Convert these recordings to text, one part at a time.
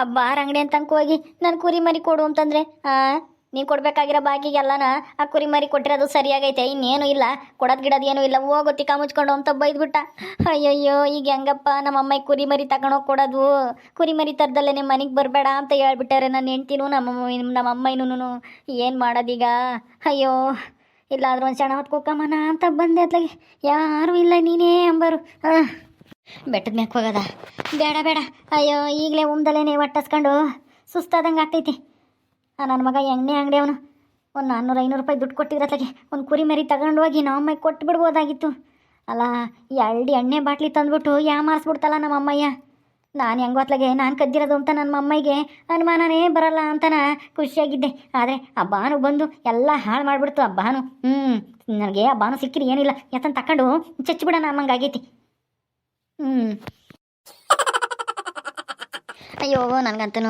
ಆ ಬಾರ್ ಅಂಗಡಿ ಅಂತ ಹೋಗಿ, ನಾನು ಕುರಿ ಮರಿ ಕೊಡು ಅಂತಂದ್ರೆ, ಆ ನೀನು ಕೊಡ್ಬೇಕಾಗಿರೋ ಬಾಕಿಗೆಲ್ಲನ ಆ ಕುರಿ ಮರಿ ಕೊಟ್ಟಿರೋದು ಸರಿಯಾಗೈತೆ, ಇನ್ನೇನು ಇಲ್ಲ, ಕೊಡೋದು ಗಿಡದ ಏನೂ ಇಲ್ಲ ಹೋಗೋ ತಿಕ್ಕ ಮುಚ್ಕೊಂಡು ಅಂತ ಬೈದ್ಬಿಟ್ಟ. ಅಯ್ಯಯ್ಯೋ, ಈಗ ಹೆಂಗಪ್ಪ ನಮ್ಮ ಅಮ್ಮ ಕುರಿ ಮರಿ ತಗೊಂಡೋಗಿ ಕೊಡೋದು? ಕುರಿ ಮರಿ ತರದಲ್ಲೇ ನಿಮ್ಮ ಮನೆಗೆ ಬರಬೇಡ ಅಂತ ಹೇಳ್ಬಿಟ್ಟಾರೆ ನನ್ನ ಹೆಂಡ್ತಿನೂ, ನಮ್ಮ ನಮ್ಮ ಅಮ್ಮನೂ ಏನು ಮಾಡೋದೀಗ? ಅಯ್ಯೋ, ಇಲ್ಲಾದ್ರೂ ಒಂದು ಸಣ್ಣ ಹೊತ್ತು ಕುಕ್ಕಮ್ಮನ ಅಂತ ಬಂದೆ ಅತ್ಲಾಗೆ ಯಾರೂ ಇಲ್ಲ ನೀನೇ ಅಂಬರು. ಹಾಂ ಬೆಟ್ಟದ ಮ್ಯಾಕ್ ಹೋಗೋದ ಬೇಡ ಬೇಡ. ಅಯ್ಯೋ, ಈಗಲೇ ಉಮ್ದಲೇನೆ ಒಟ್ಟಸ್ಕೊಂಡು. ಸುಸ್ತಾದಂಗೆ ಆಗ್ತೈತಿ. ಆ ನನ್ನ ಮಗ ಎಣ್ಣೆ ಅಂಗಡಿ ಅವನು? ಒಂದು ನಾನ್ನೂರು ಐನೂರು ರೂಪಾಯಿ ದುಡ್ಡು ಕೊಟ್ಟಿದ್ರತ್ತಗೆ ಒಂದು ಕುರಿ ಮರಿ ತಗೊಂಡು ಹೋಗಿ ನಮ್ಮ ಅಮ್ಮಗೆ ಕೊಟ್ಟು ಬಿಡ್ಬೋದಾಗಿತ್ತು ಅಲ್ಲ, ಈ ಎಣ್ಣೆ ಬಾಟ್ಲಿ ತಂದ್ಬಿಟ್ಟು ಯಾ ಮಾರಿಸ್ಬಿಡ್ತಲ್ಲ ನಮ್ಮ ಅಮ್ಮಯ್ಯ? ನಾನು ಹೆಂಗೋ ಅತ್ಲಾಗೆ, ನಾನು ಕದ್ದಿರೋದು ಅಂತ ನನ್ನ ಅಮ್ಮಗೆ ಅನುಮಾನನೇ ಬರಲ್ಲ ಅಂತನ ಖುಷಿಯಾಗಿದ್ದೆ. ಆದರೆ ಆ ಬಂದು ಎಲ್ಲ ಹಾಳು ಮಾಡಿಬಿಡ್ತು ಆ ಬಾನು ಹ್ಞೂ ನನಗೆ ಆ ಬಾನು ಸಿಕ್ಕಿರಿ ಏನಿಲ್ಲ. ಯಾತನ್ ತಕೊಂಡು ಚಚ್ಚಿಬಿಡೋಣ ಅಮ್ಮಂಗಾಗೈತಿ ಹ್ಞೂ ಅಯ್ಯೋ, ನನಗಂತೂ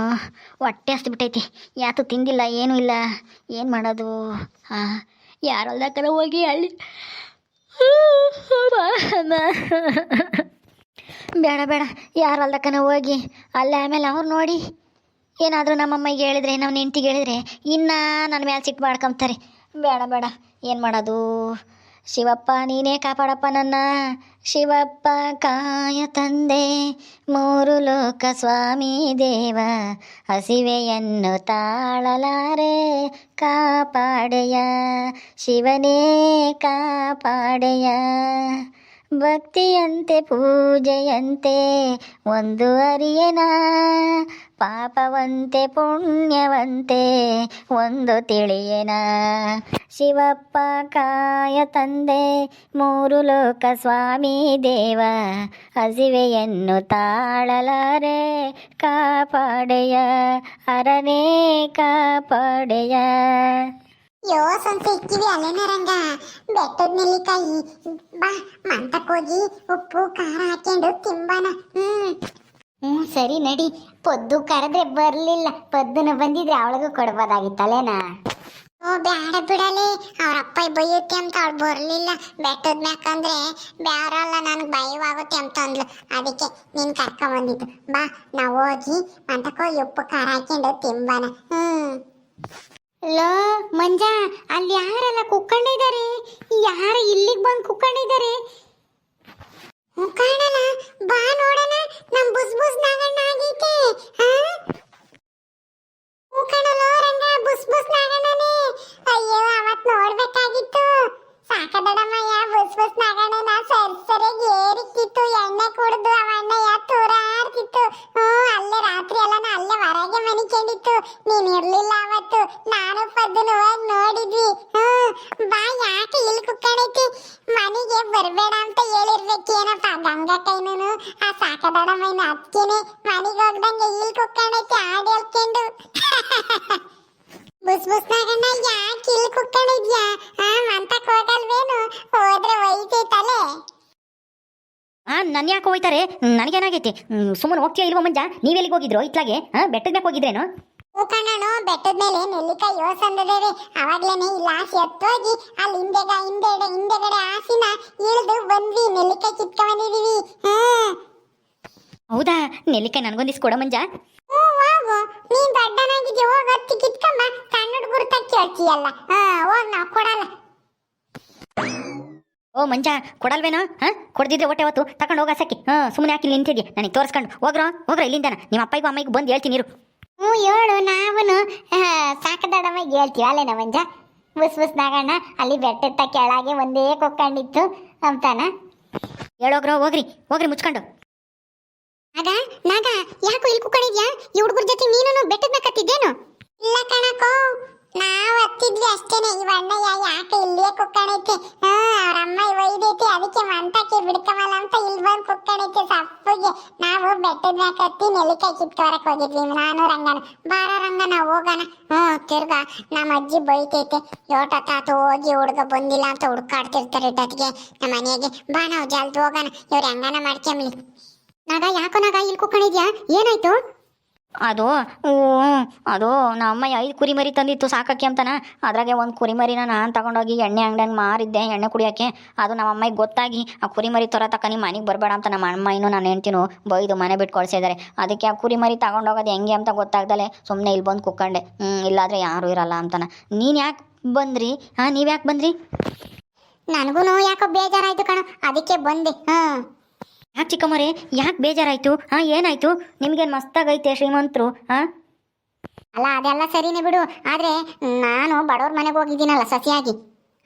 ಹೊಟ್ಟೆ ಅಷ್ಟು ಬಿಟ್ಟೈತಿ. ಯಾತು ತಿಂದಿಲ್ಲ, ಏನೂ ಇಲ್ಲ. ಏನು ಮಾಡೋದು? ಹಾಂ ಯಾರಲ್ದಕ್ಕನ ಹೋಗಿ ಹಳ್ಳಿ ಬೇಡ ಬೇಡ. ಯಾರಲ್ದಕ್ಕನ ಹೋಗಿ? ಅಲ್ಲೇ ಆಮೇಲೆ ಅವ್ರು ನೋಡಿ. ಏನಾದರೂ ನಮ್ಮಮ್ಮಗೆ ಹೇಳಿದ್ರೆ ನಮ್ಮ ಹೆಂಡ್ತಿಗೆ ಹೇಳಿದ್ರೆ, ಇನ್ನೂ ನನ್ನ ಮೇಲೆ ಸಿಟ್ಟು ಮಾಡ್ಕೊಂತಾರೆ. ಬೇಡ ಬೇಡ. ಏನು ಮಾಡೋದು? ಶಿವಪ್ಪ, ನೀನೇ ಕಾಪಾಡಪ್ಪ ನನ್ನ. ಶಿವಪ್ಪ, ಕಾಯ ತಂದೆ. ಮೂರು ಲೋಕ ಸ್ವಾಮಿ ದೇವ. ಹಸಿವೆಯನ್ನು ತಾಳಲಾರೆ, ಕಾಪಾಡೆಯ. ಶಿವನೇ ಕಾಪಾಡೆಯ. ಭಕ್ತಿಯಂತೆ, ಪೂಜೆಯಂತೆ, ಒಂದು ಅರಿಯನ. ಪಾಪವಂತೆ, ಪುಣ್ಯವಂತೆ, ಒಂದು ತಿಳಿಯೇನ. ಶಿವಪ್ಪ ಕಾಯ ತಂದೆ, ಮೂರು ಲೋಕ ಸ್ವಾಮಿ ದೇವ. ಹಸಿವೆಯನ್ನು ತಾಳಲಾರೆ, ಕಾಪಾಡೆಯ, ಅರನೇ ಕಾಪಾಡೆಯ. ಯೋ ಸ್ವಂತ ಇಕ್ಕಿವಿ ಅಲ್ಲೇನ ರಂಗ. ಬೆಟ್ಟದ ನೆಲ್ಲಿಕಾಯಿ. ಬಾ ಮಂತಕ್ಕೋಗಿ ಉಪ್ಪು, ಖಾರ ಹಾಕೊಂಡು ತಿಂಬಾನ. ಹ್ಮ್. ಹ್ಞೂ ಸರಿ ನಡಿ. ಪದ್ದು ಕರೆದ್ರೆ ಬರಲಿಲ್ಲ. ಪದ್ದುನ ಬಂದಿದ್ರೆ ಅವಳಿಗೂ ಕೊಡ್ಬೋದಾಗಿತ್ತಲ್ಲೇನಾ? ಓ ಬ್ಯಾಡ ಬಿಡಲಿ. ಅವ್ರ ಅಪ್ಪ ಬೈಯುತ್ತೆ ಅಂತ ಅವಳು ಬರ್ಲಿಲ್ಲ. ಬೆಟ್ಟದ ಮ್ಯಾಕಂದ್ರೆ ಬ್ಯಾರಲ್ಲ ನನಗೆ ಭಯವಾಗುತ್ತೆ ಅಂತ ಅಂದ್ಲು ಅದಕ್ಕೆ ನೀನ್ ಕರ್ಕೊಂಡ್ ಬಂದಿದ್ದು ಬಾ ನಾ ಹೋಗಿ ಅಂತಕೋ ಉಪ್ಪು ಖಾರ ಹಾಕೊಂಡು ತಿಂಬಾನ. ಹ್ಮ್ ಲೋ ಮಂಜಾ ಅಲ್ಲಿ ಯಾರೆಲ್ಲ ಕುಕ್ಕೊಂಡಿದ್ದಾರೆ ಯಾರು ಇಲ್ಲಿಗೆ ಬಂದು ಕುಕ್ಕೊಂಡಿದ್ದಾರೆ ಹ್ಮ್, ಕಾಣಲ್ಲ ಬಾ ನೋಡೋಣ ನಮ್ ಬುಸ್ ಬುಸ್ ನಾಗಣ್ಣ ಆಗೈತೆ ಹಾ? ಹ್ಞೂ ರಂಗ ಬುಸ್ ಬುಸ್ ನಾಗಣ್ಣನೇ ಅಯ್ಯೋ ಅವತ್ ನೋಡ್ಬೇಕಾಗಿತ್ತು ಸಾಕದಡಮ್ಮಯ್ಯ ಬುಸ್ ಬುಸ್ ನಾಗಣ್ಣನ ಸರಿ ಸರಿಯಾಗಿ ಏರಿಕ್ಕಿತ್ತು ಎಣ್ಣೆ ಕುಡ್ದು ಅವ ಅಣ್ಣ ಯಾ ತೂರಾಡ್ತಿತ್ತು ಹ್ಞೂ ಅಲ್ಲೇ ರಾತ್ರಿ ಎಲ್ಲ ನಾ ಅಲ್ಲೇ ಹೊರಗೆ ಮನಿಕೊಂಡಿತ್ತು ನೀನ್ ಇರ್ಲಿಲ್ಲ ಅವತ್ತು ನಾನು ಪದ್ದನು ಹೋಗಿ ನೋಡಿದ್ವಿ ಹ್ಞೂ ಬಾ ಯಾಕೆ ಇಲ್ಲಿ ಕುಕ್ಕಣೈತಿ ಮನೆಗೆ ಬರಬೇಡ ಅಂತ ಹೇಳಿರ್ಬೇಕೇನಪ್ಪ ಗಂಗಾ ಕೈನೂ ಆ ಸಾಕದಡಮ್ಮಯ್ಯನ ಅದಕ್ಕೇನೆ ಮನೆಗೆ ಹೋಗ್ದಂಗೆ ಇಲ್ಲಿ ಕುಕ್ಕಣಕ್ಕೆ ಹಾಡು ಹೇಳ್ಕೊಂಡು ಬುಸ್ ಬುಸ್ ನಾಗಣ್ಣ ಯಾಕೆ ಇಲ್ಲಿ ಕುಕ್ಕಣಿದ್ಯಾ? ಆ ಮಂತಕ್ಕೆ ಹೋಗಲ್ವೇನು ಹೋದ್ರೆ ಒಯ್ತೈತಲೆ? ಆ, ನನ್ ಯಾಕೆ ಹೋಯ್ತಾರೆ? ನನಗೇನಾಗೈತಿ? ಸುಮ್ಮನೆ ಹೋಗ್ತೀಯ ಇಲ್ವೋ ಮಂಜ? ನೀವೆಲ್ಲಿಗೆ ಹೋಗಿದ್ರು? ಇತ್ಲಾಗೆ ಬೆಟ್ಟದ ಹೋಗಿದ್ರೇನು? ಕಣ್ಣನು ಬೆಟ್ಟದ ಮೇಲೆ ನೆಲ್ಲಿಕಾಯಿ ಯೋಸಂದದೇವೆ ಅವಾಗ್ಲೇನೆ ಇಲ್ಲ ಆಸಿ ಹತ್ತೋಗಿ ಅಲ್ಲಿ ಹಿಂದೆಗ ಹಿಂದೆಡೆ ಹಿಂದೆಗಡೆ ಆಸಿನ ಇಳಿದು ಬಂದ್ವಿ. ನೆಲ್ಲಿಕಾಯಿ ಕಿತ್ಕ ಬಂದಿದೀವಿ. ಹೌದಾ? ನೆಲ್ಲಿಕಾಯಿ ನನಗೊಂದಿಸ್ ಕೊಡ ಮಂಜ. ಓ ವಾ ನೀನ್ ದೊಡ್ಡನಾಗಿದ್ಯ ಹೋಗ್. ಹತ್ತಿ ಕಿತ್ಕೊಂಬ. ಸಣ್ಣ ಹುಡುಗರು ತಕ್ಕಿ ಹೇಳ್ತೀಯಲ್ಲ ಹಾ ಹೋಗ್ ನಾವು ಕೊಡಲ್ಲ. ಓ ಮಂಜ ಕೊಡಲ್ವೇನ? ಹಾಂ? ಕೊಡ್ದಿದ್ರೆ ಹೊಟ್ಟೆ ಹೊತ್ತು. ತಗೊಂಡು ಹೋಗ ಸಕ್ಕಿ ಹಾಂ ಸುಮ್ಮನೆ ಹಾಕಿ ನಿಂತಿದ್ದೆ. ನನಗೆ ತೋರಿಸ್ಕೊಂಡು. ಹೋಗ್ರೋ ಹೋಗ್ರ ಇಲ್ಲಿಂದನ. ನಿಮ್ಮ ಅಪ್ಪಗೂ ಅಮ್ಮಿಗೂ ಬಂದು ಹೇಳ್ತೀನಿ ಇರು. ಹ್ಞೂ ಹೇಳು ನಾವುನು ಸಾಕದಡವಾಗಿ ಹೇಳ್ತೀವಿ. ಅಲ್ಲೇ ಮಂಜ? ಬುಸ್ ಬುಸ್ ನಾಗಣ್ಣ ಅಲ್ಲಿ ಬೆಟ್ಟದ ಕೆಳಗೆ ಒಂದೇ ಕೊಕ್ಕಂಡಿತ್ತು ಅಂತಾನ? ಹೇಳೋಗ್ರ ಹೋಗ್ರಿ ಹೋಗ್ರಿ ಮುಚ್ಕೊಂಡು. ಆಗ ನಾಗ ಯಾಕೋ ಇಲ್ಲಿ ಕುಕ್ಕಣಿದ್ಯಾ ಈ ಹುಡುಗರ ಜೊತೆ ನೀನು ಬೆಟ್ಟದ ಕತ್ತಿದ್ದೇನು? ಇಲ್ಲ ಕಣಕೋ ನಾವು ಹತ್ತಿದ್ವಿ ಅಷ್ಟೇನೆ. ಈ ಅಣ್ಣಯ್ಯ ಯಾಕೆ ಇಲ್ಲೇ ಕುಕ್ಕಣೈತೆ ಹಾ ಅವ್ರ ಅಮ್ಮ ಒಯ್ದೈತಿ ಅದಕ್ಕೆ ಮಂತಕ್ಕೆ ಬಿಡ್ಕಮಲ್ಲ ಅಂತ ಇಲ್ಲಿ ಬಂದು ಕುಕ್ಕಣೈತೆ ಸಪ್ಪಗೆ ನಾವು ಬೆಟ್ಟದ ಮ್ಯಾಕ ಹತ್ತಿ ನೆಲ್ಲಿಕಾಯಿ ಕಿತ್ಕೊರಕ್ ಹೋಗಿದ್ವಿ. ನಾನು ರಂಗನ ಬಾರ ರಂಗ ನಾವು ಹೋಗೋಣ. ಹ್ಞೂ, ತಿರ್ಗಾ ನಮ್ಮ ಅಜ್ಜಿ ಬೈತೈತೆ. ಯೋಟ ತಾತ ಹೋಗಿ ಹುಡುಗ ಬಂದಿಲ್ಲ ಅಂತ ಹುಡ್ಕಾಡ್ತಿರ್ತಾರೆ ಇಟ್ಟೊತ್ತಿಗೆ ನಮ್ಮ ಮನೆಗೆ ಬಾ ನಾವು ಜಲ್ದು ಹೋಗೋಣ. ಇವ್ರು ಹೆಂಗನ ಮಾಡ್ಕೊಂಬ್ಲಿ ನಾಗ, ಯಾಕೋ ನಾಗ, ಇಲ್ಲಿ ಕುಕ್ಕಣಿದ್ಯಾ ಏನಾಯ್ತು? ಅದು ಅದು ನಮ್ಮ ಐದು ಕುರಿಮರಿ ತಂದಿತ್ತು ಸಾಕಕ್ಕೆ ಅಂತಾನ. ಅದ್ರಾಗೆ ಒಂದು ಕುರಿಮರಿನ ನಾನು ತಗೊಂಡೋಗಿ ಎಣ್ಣೆ ಅಂಗಡಿಯಾಗ ಮಾರಿದ್ದೆ, ಎಣ್ಣೆ ಕುಡಿಯೋಕ್ಕೆ ಅದು ನಮ್ಮ ಅಮ್ಮಗೆ ಗೊತ್ತಾಗಿ, ಆ ಕುರಿಮರಿ ತೊರ ತಕ್ಕ ನಿಮ್ಮ ಮನೆಗೆ ಬರಬೇಡ ಅಂತ ನಮ್ಮ ಅಮ್ಮ ಇನ್ನೂ ನಾನು ಹೆಂಡ್ತಿನೂ ಬೈದು ಮನೆ ಬಿಟ್ಟು ಕಳ್ಸಿದ್ದಾರೆ ಅದಕ್ಕೆ ಆ ಕುರಿಮರಿ ತಗೊಂಡೋಗೋದು ಹೆಂಗೆ ಅಂತ ಗೊತ್ತಾಗ್ದಲೆ ಸುಮ್ಮನೆ ಇಲ್ಲಿ ಬಂದು ಕುಕ್ಕಂಡೆ. ಹ್ಞೂ, ಇಲ್ಲಾದರೆ ಯಾರೂ ಇರಲ್ಲ ಅಂತಾನ. ನೀನು ಯಾಕೆ ಬಂದ್ರಿ? ಹಾಂ ನೀವು ಯಾಕೆ ಬಂದ್ರಿ? ನನಗೂ ಯಾಕೋ ಬೇಜಾರಾಯ್ತು ಕಣ. ಅದಕ್ಕೆ ಬಂದೆ ಹಾ ಯಾಕೆ ಚಿಕ್ಕಮ್ಮರೇ, ಯಾಕೆ ಬೇಜಾರಾಯಿತು? ಹಾಂ ಏನಾಯಿತು? ನಿಮಗೇನು ಮಸ್ತಾಗೈತೆ ಶ್ರೀಮಂತರು ಹಾ ಅಲ್ಲ, ಅದೆಲ್ಲ ಸರಿನೇ ಬಿಡು. ಆದ್ರೆ, ನಾನು ಬಡವ್ರ ಮನೆಗೆ ಹೋಗಿದ್ದೀನಲ್ಲ ಸಸಿಯಾಗಿ.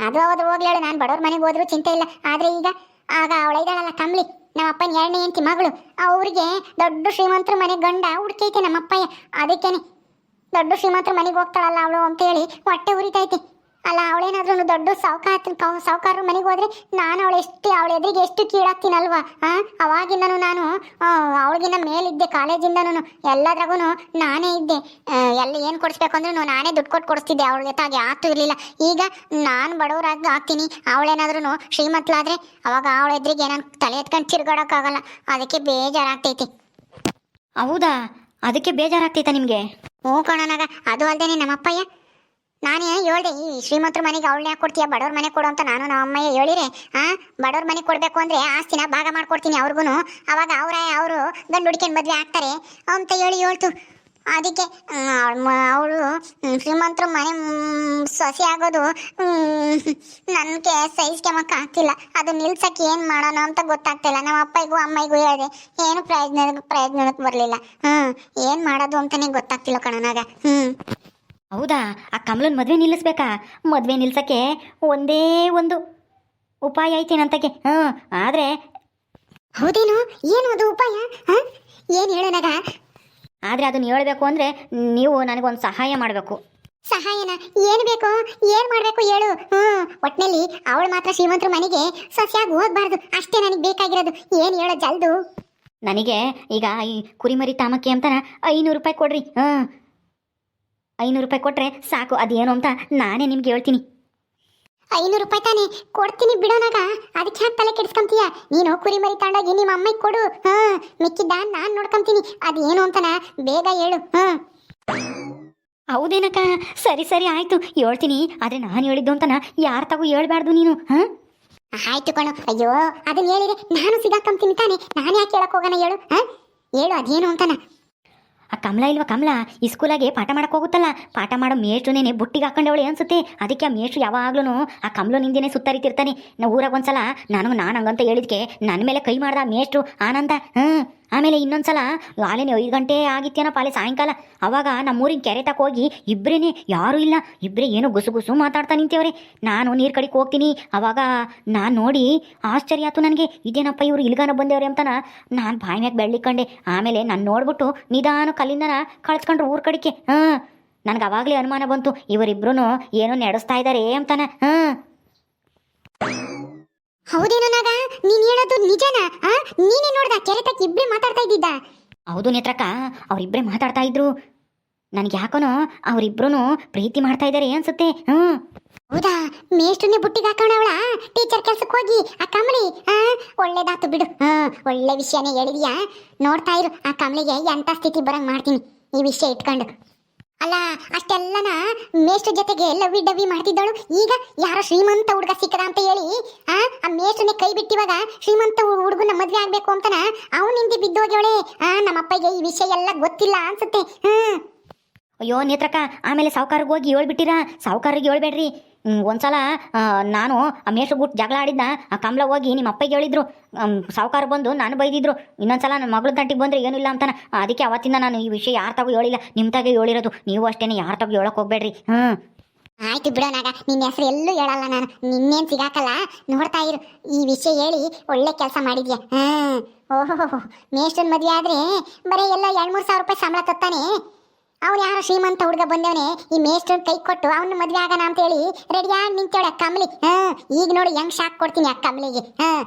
ಅದು ಹೌದು ಹೋಗ್ಲೇಳು ನಾನು ಬಡವ್ರ ಮನೆಗೆ ಹೋದ್ರು ಚಿಂತೆ ಇಲ್ಲ. ಆದ್ರೆ ಈಗ, ಆಗ ಅವಳೈದಾಳಲ್ಲ ಕಂಬ್ಳಿ ನಮ್ಮ ಅಪ್ಪನ ಎರಡನೇ ಹೆಂಡತಿ ಮಗಳು. ಅವ್ರಿಗೆ ದೊಡ್ಡ ಶ್ರೀಮಂತರ ಮನೆ ಗಂಡ ಹುಡ್ಕೈತೆ ನಮ್ಮ ಅಪ್ಪಯ್ಯ ಅದಕ್ಕೇನೆ, ದೊಡ್ಡ ಶ್ರೀಮಂತರ ಮನೆಗೆ ಹೋಗ್ತಾಳಲ್ಲ ಅವಳು ಅಂತೇಳಿ ಹೊಟ್ಟೆ ಉರಿತೈತೆ. ಅಲ್ಲ ಅವಳೇನಾದ್ರೂ ದೊಡ್ಡ ಸಾವುಕಾರ ಸಾವುಕಾರರು ಮನೆಗೆ ಹೋದ್ರೆ ನಾನು ಅವಳು ಎಷ್ಟು ಅವಳ ಎದುರಿಗೆ ಎಷ್ಟು ಕೀಳಾಗ್ತೀನಲ್ವಾ? ಆ? ಅವಾಗಿಂದನು ನಾನು ಅವಳಿಗಿನ್ನ ಮೇಲಿದ್ದೆ ಕಾಲೇಜಿಂದನು ಎಲ್ಲದ್ರಾಗೂ ನಾನೇ ಇದ್ದೆ. ಎಲ್ಲ ಏನು ಕೊಡಿಸ್ಬೇಕು ಅಂದ್ರೂ ನಾನೇ ದುಡ್ಡು ಕೊಟ್ಟು ಕೊಡಿಸ್ತಿದ್ದೆ ಅವಳ ಜೊತೆಗೆ ಆತು ಇರಲಿಲ್ಲ. ಈಗ ನಾನು ಬಡವರಾಗಿ ಆಗ್ತೀನಿ ಅವಳೇನಾದ್ರೂ ಶ್ರೀಮಂತಳಾದ್ರೆ ಅವಾಗ ಅವಳ ಎದುರಿಗೆ ನಾನು ತಲೆ ಎತ್ಕೊಂಡು ತಿರ್ಗಾಡೋಕ್ಕಾಗಲ್ಲ. ಅದಕ್ಕೆ ಬೇಜಾರಾಗ್ತೈತಿ. ಹೌದಾ? ಅದಕ್ಕೆ ಬೇಜಾರಾಗ್ತೈತಾ ನಿಮಗೆ? ಹ್ಞೂ ಕಣನಾಗ ಅದು ಅಲ್ಲದೆ ನಮ್ಮಪ್ಪಯ್ಯ. ನಾನೇ ಹೇಳ್ದೆ, ಈ ಶ್ರೀಮಂತರ ಮನೆಗೆ ಅವಳನ್ನ ಯಾಕೆ ಕೊಡ್ತೀಯ? ಬಡವ್ರ ಮನೆ ಕೊಡು ಅಂತ ನಾನು ನಮ್ಮ ಅಮ್ಮಯ್ಯ ಹೇಳಿರಿ. ಆ, ಬಡವ್ರ ಮನೆಗೆ ಕೊಡಬೇಕು ಅಂದರೆ ಆಸ್ತಿನ ಭಾಗ ಮಾಡ್ಕೊಡ್ತೀನಿ ಅವ್ರಿಗೂ ಅವಾಗ ಅವರ, ಅವರು ಗಂಡು ಹುಡ್ಕೊಂಡು ಮದುವೆ ಆಗ್ತಾರೆ ಅಂತ ಹೇಳಿ ಹೇಳ್ತು. ಅದಕ್ಕೆ ಅವಳು ಶ್ರೀಮಂತರ ಮನೆ ಸೊಸೆ ಆಗೋದು ನನಗೆ ಸಹಿಸ್ಕೊಂಬಕ್ಕೆ ಆಗ್ತಿಲ್ಲ. ಅದು ನಿಲ್ಸಕ್ಕೆ ಏನು ಮಾಡೋಣ ಅಂತ ಗೊತ್ತಾಗ್ತಿಲ್ಲ ನಮ್ಮ ಅಪ್ಪಗೂ ಅಮ್ಮಗೂ ಹೇಳಿದೆ, ಏನು ಪ್ರಯೋಜನ ಪ್ರಯೋಜನಕ್ಕೆ ಬರಲಿಲ್ಲ. ಹ್ಞೂ ಏನು ಮಾಡೋದು ಅಂತಲೇ ಗೊತ್ತಾಗ್ತಿಲ್ಲ ಕಣನಾಗ ಹ್ಞೂ ಹೌದಾ? ಆ ಕಮಲನ ಮದುವೆ ನಿಲ್ಲಿಸ್ಬೇಕಾ? ಮದುವೆ ನಿಲ್ಸಕ್ಕೆ ಒಂದೇ ಒಂದು ಉಪಾಯ ಐತೇನಂತಕ್ಕೆ ನಂತಕ್ಕೆ ಹ್ಞೂ ಆದರೆ ಹೌದೇನು? ಏನು ಅದು ಉಪಾಯ? ಹಾಂ? ಏನು ಹೇಳೋನಾಗ? ಆದರೆ ಅದನ್ನ ಹೇಳಬೇಕು ಅಂದರೆ ನೀವು ನನಗೊಂದು ಸಹಾಯ ಮಾಡಬೇಕು. ಸಹಾಯನ? ಏನು ಬೇಕು? ಏನು ಮಾಡಬೇಕು ಹೇಳು. ಹ್ಞೂ ಒಟ್ಟಿನಲ್ಲಿ ಅವಳು ಮಾತ್ರ ಶ್ರೀಮಂತರ ಮನೆಗೆ ಸಸ್ಯಾಗಿ ಹೋಗ್ಬಾರ್ದು. ಅಷ್ಟೇ ನನಗೆ ಬೇಕಾಗಿರೋದು. ಏನು ಹೇಳೋ ಜಲ್ದು? ನನಗೆ ಈಗ ಈ ಕುರಿಮರಿ ತಾಮಕ್ಕೆ ಅಂತಾನ ಐನೂರು ರೂಪಾಯಿ ಕೊಡ್ರಿ. ಹಾಂ. ಐನೂರು ರೂಪಾಯಿ ಕೊಟ್ಟರೆ ಸಾಕು ಅದೇನು ಅಂತ ನಾನೇ ನಿಮ್ಗೆ ಹೇಳ್ತೀನಿ. ಐನೂರು ರೂಪಾಯಿ ತಾನೆ ಕೊಡ್ತೀನಿ ಬಿಡೋನಾಗ ಅದಕ್ಕೆ ಯಾಕೆ ತಲೆ ಕೆಡಿಸ್ಕೊಂತೀಯ? ನೀನು ಕುರಿ ಮರಿ ತಗೊಂಡೋಗಿ ನಿಮ್ಮ ಅಮ್ಮಗೆ ಕೊಡು. ಹಾ ಮಿಕ್ಕಿದ್ದ ನಾನು ನೋಡ್ಕೊಂತೀನಿ. ಅದೇನು ಅಂತನ? ಬೇಗ ಹೇಳು ಹಾ. ಹೌದೇನಕ್ಕ? ಸರಿ ಸರಿ ಆಯಿತು. ಹೇಳ್ತೀನಿ. ಆದರೆ ನಾನು ಹೇಳಿದ್ದು ಅಂತನ ಯಾರ ತಗೋ ಹೇಳ್ಬಾರ್ದು ನೀನು ಹಾಂ? ಆಯ್ತು ಕಣು. ಅಯ್ಯೋ ಅದನ್ನ ಹೇಳಿದ್ರೆ ನಾನು ಸಿಗಾಕಂತೀನಿ ತಾನೆ. ನಾನು ಯಾಕೆ ಹೇಳಕ್ ಹೋಗೋಣ ಹೇಳು ಹಾ? ಹೇಳು ಅದೇನು ಅಂತನ? ಆ ಕಮಲ ಇಲ್ವಾ ಕಮಲ? ಈ ಸ್ಕೂಲಾಗೆ ಪಾಠ ಮಾಡಕ್ಕೆ ಹೋಗುತ್ತಲ್ಲ? ಪಾಠ ಮಾಡೋ ಮೇಷ್ಟ್ರುನೇ ಬುಟ್ಟಿಗೆ ಹಾಕೊಂಡವಳೆ ಅನ್ಸುತ್ತೆ. ಅದಕ್ಕೆ ಆ ಮೇಷ್ಟ್ರು ಯಾವಾಗ್ಲೂ ಆ ಕಮಲು ನಿಂದೇನೆ ಸುತ್ತರಿತಿರ್ತಾನೆ. ನಾವು ಊರಾಗ ಒಂದ್ಸಲ ನಾನು ನಾನು ಹಂಗಂತ ಹೇಳಿದ್ಕೆ ನನ್ನ ಮೇಲೆ ಕೈ ಮಾಡ್ದ ಮೇಷ್ಟ್ರು. ಆನಂದ? ಹ್ಞೂ ಆಮೇಲೆ ಇನ್ನೊಂದ್ಸಲ ಅಲ್ಲೇನೆ ಐದು ಗಂಟೆ ಆಗಿತ್ತೇನಪ್ಪ ಅಲ್ಲೇ ಸಾಯಂಕಾಲ. ಅವಾಗ ನಮ್ಮೂರಿನ ಕೆರೆ ತಕ್ಕ ಹೋಗಿ ಇಬ್ಬರೇನೆ ಯಾರೂ ಇಲ್ಲ. ಇಬ್ಬರೇ ಏನೋ ಗುಸು ಗುಸು ಮಾತಾಡ್ತಾ ನಿಂತೇವ್ರೆ. ನಾನು ನೀರು ಕಡೆಗೆ ಹೋಗ್ತೀನಿ. ಅವಾಗ ನಾನು ನೋಡಿ ಆಶ್ಚರ್ಯ ಆಯ್ತು ನನಗೆ. ಇದೇನಪ್ಪ ಇವರು ಇಲ್ಗಾನ ಬಂದೇವ್ರೆ ಅಂತನ ನಾನು ಬಾಯಿ ಮ್ಯಾಗ ಬೆಳ್ಳಿಕೊಂಡೆ ಆಮೇಲೆ ನಾನು ನೋಡ್ಬಿಟ್ಟು ನಿಧಾನ ಕಲ್ಲಿಂದನ ಕಳ್ಸ್ಕೊಂಡ್ರು ಊರು ಕಡೆಗೆ. ಹಾಂ ನನಗೆ ಅವಾಗಲೇ ಅನುಮಾನ ಬಂತು. ಇವರಿಬ್ರು ಏನೋ ನಡೆಸ್ತಾ ಇದ್ದಾರೆ ಅಂತಾನೆ. ಹಾಂ ಹೌದೇನೋ ನಾಗ? ನೀನ್ ಹೇಳೋದು ನಿಜನಾ? ಆ? ನೀನೇ ನೋಡ್ದ ಕೆರೆ ತಕ್ಕ ಇಬ್ರೇ ಮಾತಾಡ್ತಾ ಇದ್ದಿದ್ದ. ಹೌದು ನೇತ್ರಕ್ಕ ಅವರಿಬ್ಬರೇ ಮಾತಾಡ್ತಾ ಇದ್ರು. ನನಗೆ ಯಾಕನೋ ಅವರಿಬ್ರು ಪ್ರೀತಿ ಮಾಡ್ತಾ ಇದ್ದಾರೆ ಅನ್ಸುತ್ತೆ ಹ್ಮ್ ಹೌದಾ? ಮೇಷ್ಟ್ರನ್ನ ಬುಟ್ಟಿಗೆ ಹಾಕೋಣ ಅವಳ? ಟೀಚರ್ ಕೆಲ್ಸಕ್ಕೆ ಹೋಗಿ. ಆ ಕಮಲಿ ಆ? ಒಳ್ಳೇದಾತು ಬಿಡು. ಹಾ ಒಳ್ಳೆ ವಿಷಯನೇ ಹೇಳಿದ್ಯಾ? ನೋಡ್ತಾ ಇರು ಆ ಕಮಲಿಗೆ ಎಂತ ಸ್ಥಿತಿ ಬರಂಗ್ ಮಾಡ್ತೀನಿ. ಈ ವಿಷಯ ಇಟ್ಕೊಂಡು. ಅಲ್ಲ, ಅಷ್ಟೆಲ್ಲನ ಮೇಷ್ಟ್ರ ಜೊತೆಗೆ ಲವ್ವಿ ಡವ್ವಿ ಮಾಡ್ತಿದ್ದಳು ಈಗ ಯಾರ ಶ್ರೀಮಂತ ಹುಡುಗ ಸಿಕ್ಕದ ಅಂತ ಹೇಳಿ, ಆ ಆ ಕೈ ಬಿಟ್ಟಿವಾಗ ಶ್ರೀಮಂತ ಹುಡುಗನ ಮದ್ವೆ ಆಗ್ಬೇಕು ಅಂತನ? ಅವನಿಂದ ಬಿದ್ದೋಗ್ಯವಳೆ. ಆ, ನಮ್ಮಪ್ಪಗೆ ಈ ವಿಷಯ ಎಲ್ಲ ಗೊತ್ತಿಲ್ಲ ಅನ್ಸುತ್ತೆ. ಹ್ಮ್. ಅಯ್ಯೋ ನೇತ್ರಕ್ಕ, ಆಮೇಲೆ ಸಾವುಕಾರಿಗೆ ಹೋಗಿ ಹೇಳ್ಬಿಟ್ಟಿರಾ? ಸಾವುಕಾರಿಗೆ ಹೇಳ್ಬೇಡ್ರಿ. ಒಂದ್ಸಲ ನಾನು ಆ ಮೇಷ್ಟ್ರ ಗುಟ್ಟು ಜಗಳ ಆಡಿದ್ನ, ಆ ಕಮಲ ಹೋಗಿ ನಿಮ್ಮ ಅಪ್ಪಗೆ ಹೇಳಿದ್ರು. ಸಾವುಕಾರ ಬಂದು ನಾನು ಬೈದಿದ್ರು. ಇನ್ನೊಂದ್ಸಲ ನನ್ನ ಮಗಳ ತಂಟಿಗೆ ಬಂದ್ರೆ ಏನಿಲ್ಲ ಅಂತಾನೆ. ಅದಕ್ಕೆ ಅವತ್ತಿಂದ ನಾನು ಈ ವಿಷಯ ಯಾರ ತಗೋ ಹೇಳಿಲ್ಲ. ನಿಮ್ಮ ತಾಗೆ ಹೇಳಿರೋದು. ನೀವು ಅಷ್ಟೇನೆ ಯಾರ ತಗೋ ಹೇಳಕ್ ಹೋಗ್ಬೇಡ್ರಿ. ಹ್ಞೂ ಆಯ್ತು ಬಿಡೋನಾಗ ನಿನ್ನ ಹೆಸರು ಎಲ್ಲೂ ಹೇಳಲ್ಲ ನಾನು. ನಿನ್ನೇನ್ ಸಿಗಾಕಲ್ಲ? ನೋಡ್ತಾ ಇರು. ಈ ವಿಷಯ ಹೇಳಿ ಒಳ್ಳೆ ಕೆಲಸ ಮಾಡಿದ್ಯ? ಹ್ಮ್. ಓಹೋ ಮೇಷ್ಟನ್ ಮದುವೆ ಆದ್ರೆ ಬರೀ ಎಲ್ಲ ಎರಡ್ ಮೂರ್ ಸಾವಿರ ರೂಪಾಯಿ ಸಂಬಳ ತತ್ತಾನೆ ಅವ್ನು ಯಾರೋ ಶ್ರೀಮಂತ ಹುಡುಗ ಬಂದವನೆ, ಈ ಮೇಷ್ಟನ್ ಕೈ ಕೊಟ್ಟು ಅವನ ಮದ್ವೆ ಆಗೋಣ ಅಂತ ಹೇಳಿ ರೆಡಿಯಾಗಿ ನಿಂತೇಳಿ ಕಮಲಿ ಹ್ಮ್ ಈಗ ನೋಡಿ ಹೆಂಗ್ ಶಾಕ್ ಕೊಡ್ತೀನಿ ಆ ಕಮಲಿಗೆ ಹ್ಮ್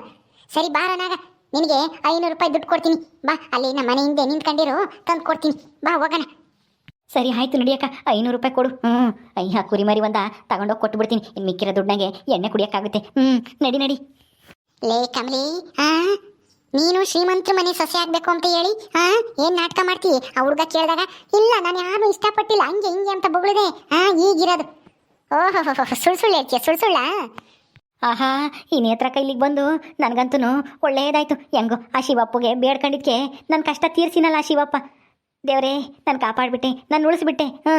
ಸರಿ ಬಾರನಾಗ ನಿನಗೆ ಐನೂರು ರೂಪಾಯಿ ದುಡ್ಡು ಕೊಡ್ತೀನಿ. ಬಾ, ಅಲ್ಲಿ ನಮ್ಮ ಮನೆ ಹಿಂದೆ ನಿಂತ್ಕೊಂಡಿರು, ತಂದು ಕೊಡ್ತೀನಿ. ಬಾ, ಹೋಗೋಣ. ಸರಿ, ಆಯ್ತು ನಡಿಯಕ್ಕ ಐನೂರು ರೂಪಾಯಿ ಕೊಡು. ಹ್ಞೂ ಅಯ್ಯ ಕುರಿ ಮರಿ ಒಂದ ತಗೊಂಡೋಗಿ ಕೊಟ್ಟು ಬಿಡ್ತೀನಿ ಇನ್ನು ಮಿಕ್ಕಿರೋ ದುಡ್ಡಾಗೆ ಎಣ್ಣೆ ಕುಡಿಯೋಕ್ಕಾಗುತ್ತೆ. ಹ್ಞೂ ನಡಿ ನಡಿ. ಲೇ ಕಮಲಿ ಆ ನೀನು ಶ್ರೀಮಂತರ ಮನೆ ಸೊಸೆ ಆಗ್ಬೇಕು ಅಂತ ಹೇಳಿ ಹಾ ಏನ್ ನಾಟಕ ಮಾಡ್ತೀಯ? ಆ ಹುಡುಗ ಕೇಳಿದಾಗ, ಇಲ್ಲ, ನಾನು ಯಾರು ಇಷ್ಟಪಟ್ಟಿಲ್ಲ, ಹಂಗೆ ಹಿಂಗೆ ಅಂತ ಬೊಗಳಿದೆ. ಹಾ ಈಗಿರೋದು. ಓಹೋ ಸುಳ್ ಸುಳ್ಳು ಹೇಳ್ತೀಯ, ಸುಳ್ ಸುಳ್ಳ? ಆಹಾ ಈ ಕೈಲಿಗೆ ಬಂದು ನನಗಂತೂ ಒಳ್ಳೆಯದಾಯ್ತು ಹೆಂಗೋ, ಆ ಶಿವಪ್ಪಗೆ ಬೇಡ್ಕೊಂಡಿದ್ಕೆ ನನ್ನ ಕಷ್ಟ ತೀರ್ಸಿನಲ್ಲ ಆ ಶಿವಪ್ಪ. ದೇವ್ರೆ, ನಾನು ಕಾಪಾಡ್ಬಿಟ್ಟೆ, ನಾನು ಉಳಿಸ್ಬಿಟ್ಟೆ ಹ್ಞೂ